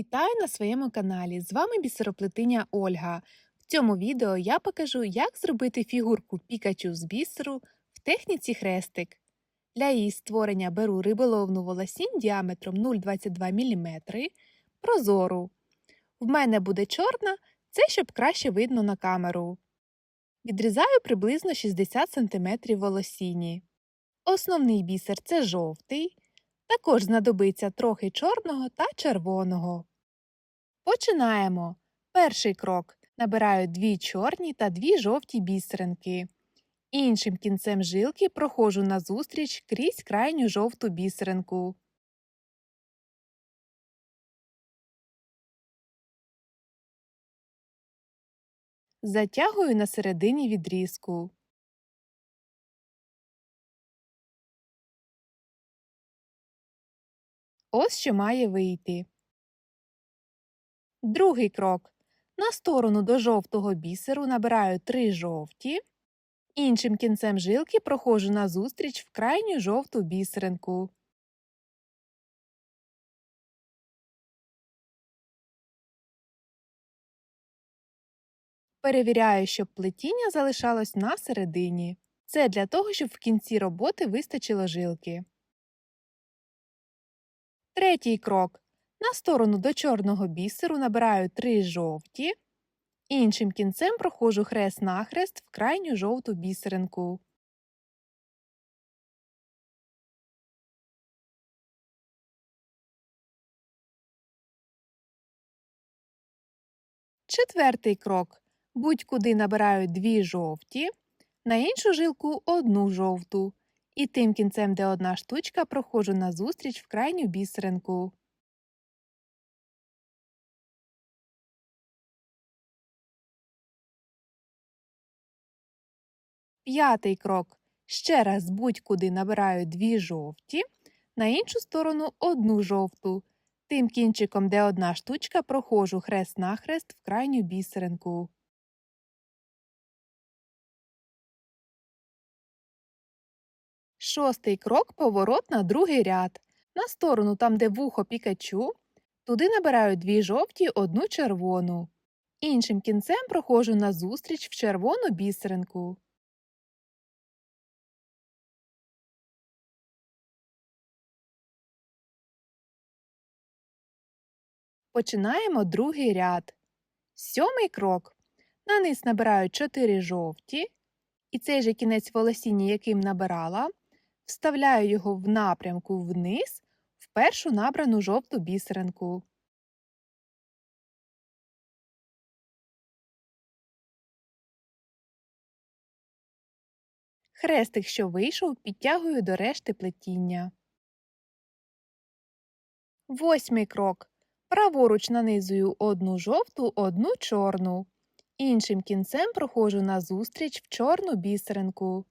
Вітаю на своєму каналі! З вами бісероплетиня Ольга. В цьому відео я покажу, як зробити фігурку Пікачу з бісеру в техніці хрестик. Для її створення беру риболовну волосінь діаметром 0,22 мм, прозору. В мене буде чорна, це щоб краще видно на камеру. Відрізаю приблизно 60 см волосіні. Основний бісер це жовтий. Також знадобиться трохи чорного та червоного. Починаємо. Перший крок. Набираю дві чорні та дві жовті бісеринки. Іншим кінцем жилки проходжу назустріч крізь крайню жовту бісеринку. Затягую на середині відрізку. Ось що має вийти. Другий крок. На сторону до жовтого бісеру набираю три жовті. Іншим кінцем жилки проходжу назустріч в крайню жовту бісеринку. Перевіряю, щоб плетіння залишалось на середині. Це для того, щоб в кінці роботи вистачило жилки. Третій крок. На сторону до чорного бісеру набираю три жовті. Іншим кінцем проходжу хрест-нахрест в крайню жовту бісеринку. Четвертий крок. Будь-куди набираю дві жовті, на іншу жилку одну жовту. І тим кінцем, де одна штучка, проходжу назустріч в крайню бісеринку. П'ятий крок. Ще раз будь-куди набираю дві жовті, на іншу сторону одну жовту. Тим кінчиком, де одна штучка, проходжу хрест-нахрест в крайню бісеринку. Шостий крок поворот на другий ряд. На сторону, там, де вухо пікачу, туди набираю дві жовті, одну червону. Іншим кінцем проходжу назустріч в червону бісеринку. Починаємо другий ряд. Сьомий крок. На низ набираю 4 жовті, і цей же кінець волосіння, яким набирала, вставляю його в напрямку вниз в першу набрану жовту бісеринку. Хрестик, що вийшов, підтягую до решти плетіння. Восьмий крок. Праворуч нанизую одну жовту, одну чорну. Іншим кінцем проходжу назустріч в чорну бісеринку.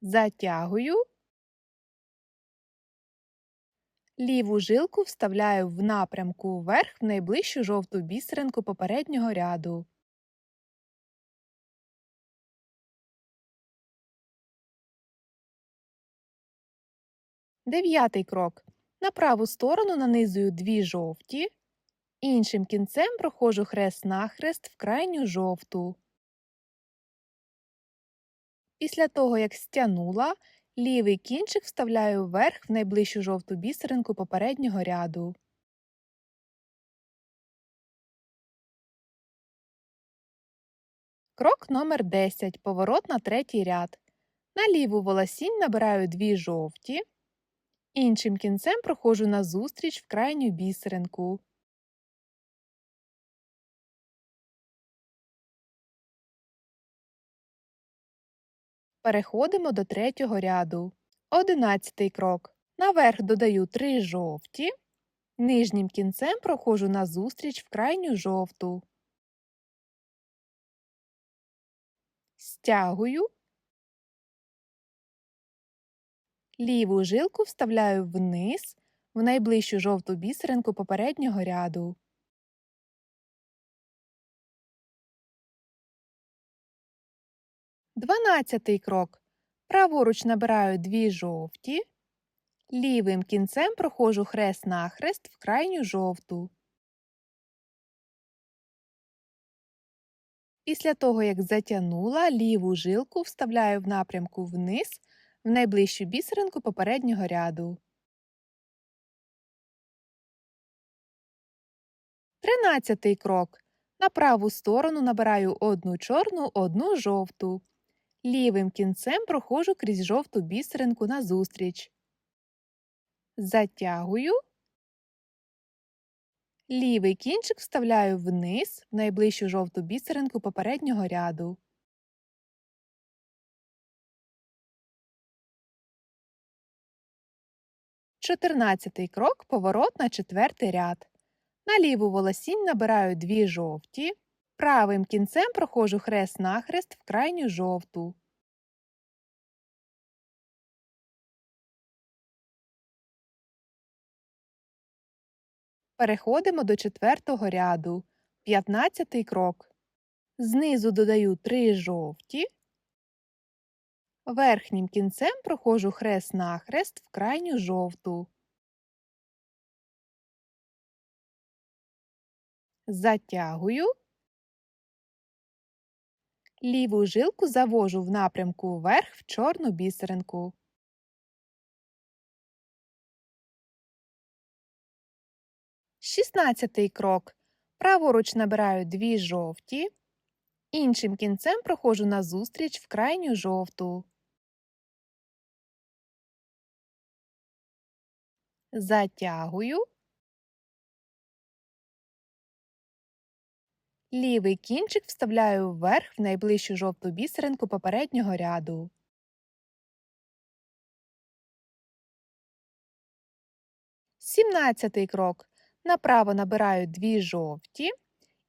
Затягую. Ліву жилку вставляю в напрямку вверх в найближчу жовту бісеринку попереднього ряду. Дев'ятий крок. На праву сторону нанизую дві жовті. Іншим кінцем проходжу хрест-нахрест в крайню жовту. Після того, як стягнула, лівий кінчик вставляю вверх в найближчу жовту бісеринку попереднього ряду. Крок номер 10. Поворот на третій ряд. На ліву волосінь набираю дві жовті. Іншим кінцем проходжу назустріч в крайню бісеринку. Переходимо до третього ряду. Одинадцятий крок. Наверх додаю три жовті. Нижнім кінцем проходжу назустріч в крайню жовту. Стягую. Ліву жилку вставляю вниз в найближчу жовту бісеринку попереднього ряду. Дванадцятий крок. Праворуч набираю дві жовті. Лівим кінцем проходжу хрест-нахрест в крайню жовту. Після того, як затягнула, ліву жилку вставляю в напрямку вниз в найближчу бісеринку попереднього ряду. Тринадцятий крок. На праву сторону набираю одну чорну, одну жовту. Лівим кінцем проходжу крізь жовту бісеринку назустріч. Затягую. Лівий кінчик вставляю вниз в найближчу жовту бісеринку попереднього ряду. Чотирнадцятий крок поворот на четвертий ряд. На ліву волосінь набираю дві жовті. Правим кінцем проходжу хрест-нахрест в крайню жовту. Переходимо до четвертого ряду. П'ятнадцятий крок. Знизу додаю три жовті. Верхнім кінцем проходжу хрест-нахрест в крайню жовту. Затягую. Ліву жилку завожу в напрямку вверх в чорну бісеринку. Шістнадцятий крок. Праворуч набираю дві жовті. Іншим кінцем проходжу назустріч в крайню жовту. Затягую. Лівий кінчик вставляю вверх в найближчу жовту бісеринку попереднього ряду. Сімнадцятий крок. Направо набираю дві жовті.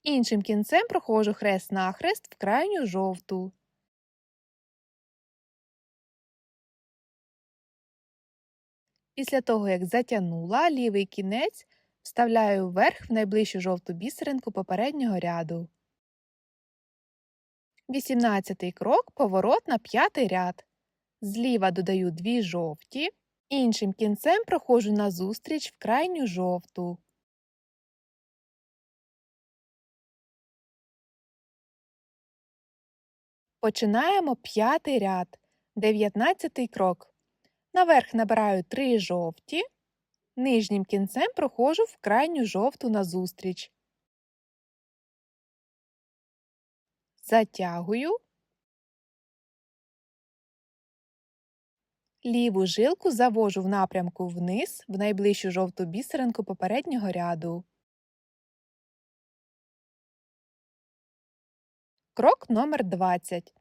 Іншим кінцем проходжу хрест-нахрест в крайню жовту. Після того, як затягнула лівий кінець, вставляю вверх в найближчу жовту бісеринку попереднього ряду. 18 крок поворот на п'ятий ряд. Зліва додаю дві жовті. Іншим кінцем проходжу назустріч в крайню жовту. Починаємо п'ятий ряд, дев'ятнадцятий крок. Наверх набираю три жовті, нижнім кінцем проходжу в крайню жовту назустріч. Затягую. Ліву жилку завожу в напрямку вниз в найближчу жовту бісеринку попереднього ряду. Крок номер 20.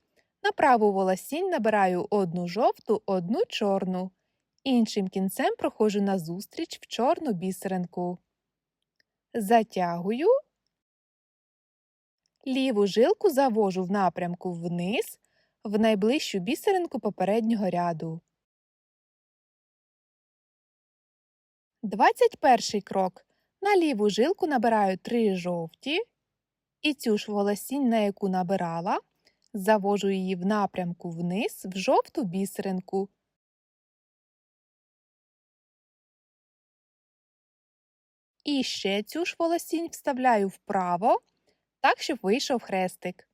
На праву волосінь набираю одну жовту, одну чорну. Іншим кінцем проходжу назустріч в чорну бісеринку. Затягую. Ліву жилку завожу в напрямку вниз в найближчу бісеринку попереднього ряду. 21 крок. На ліву жилку набираю три жовті. І цю ж волосінь, на яку набирала, завожу її в напрямку вниз в жовту бісеринку. І ще цю ж волосінь вставляю вправо, так, щоб вийшов хрестик.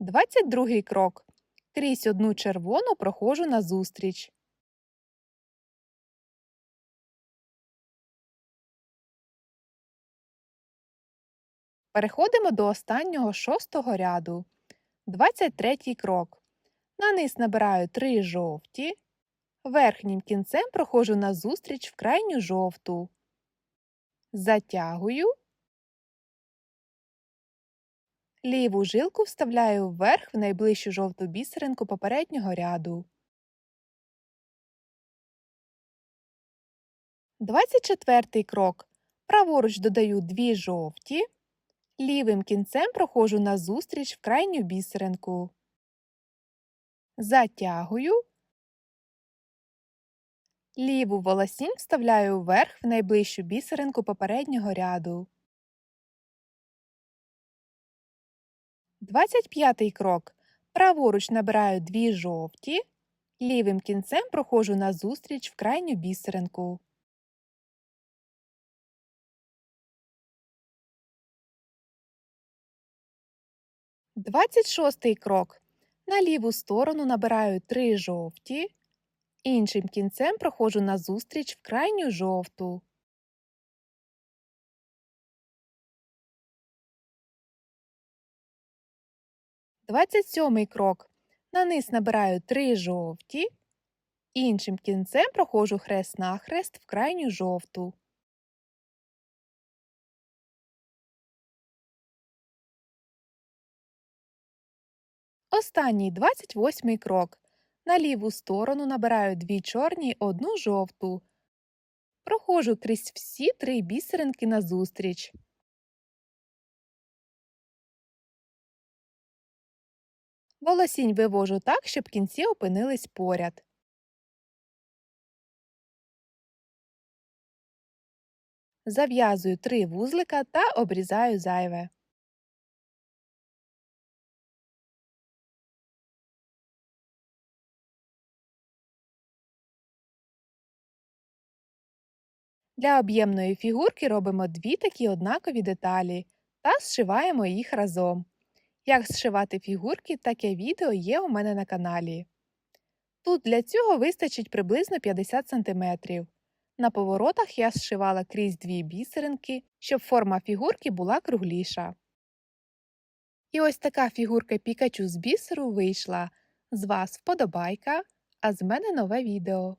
Двадцять другий крок. Крізь одну червону проходжу назустріч. Переходимо до останнього шостого ряду. 23 крок. На низ набираю три жовті. Верхнім кінцем проходжу назустріч в крайню жовту. Затягую. Ліву жилку вставляю вверх в найближчу жовту бісеринку попереднього ряду. 24 крок. Праворуч додаю дві жовті. Лівим кінцем проходжу назустріч в крайню бісеринку. Затягую. Ліву волосінь вставляю вверх в найближчу бісеринку попереднього ряду. 25 крок. Праворуч набираю дві жовті, лівим кінцем проходжу назустріч в крайню бісеринку. Двадцять шостий крок. На ліву сторону набираю три жовті, іншим кінцем проходжу назустріч в крайню жовту. Двадцять сьомий крок. На низ набираю три жовті, іншим кінцем проходжу хрест-нахрест в крайню жовту. Останній 28 крок. На ліву сторону набираю дві чорні, одну жовту. Проходжу крізь всі три бісеринки назустріч. Волосінь вивожу так, щоб кінці опинились поряд. Зав'язую три вузлика та обрізаю зайве. Для об'ємної фігурки робимо дві такі однакові деталі та зшиваємо їх разом. Як зшивати фігурки, таке відео є у мене на каналі. Тут для цього вистачить приблизно 50 см. На поворотах я зшивала крізь дві бісеринки, щоб форма фігурки була кругліша. І ось така фігурка Пікачу з бісеру вийшла. З вас вподобайка, а з мене нове відео.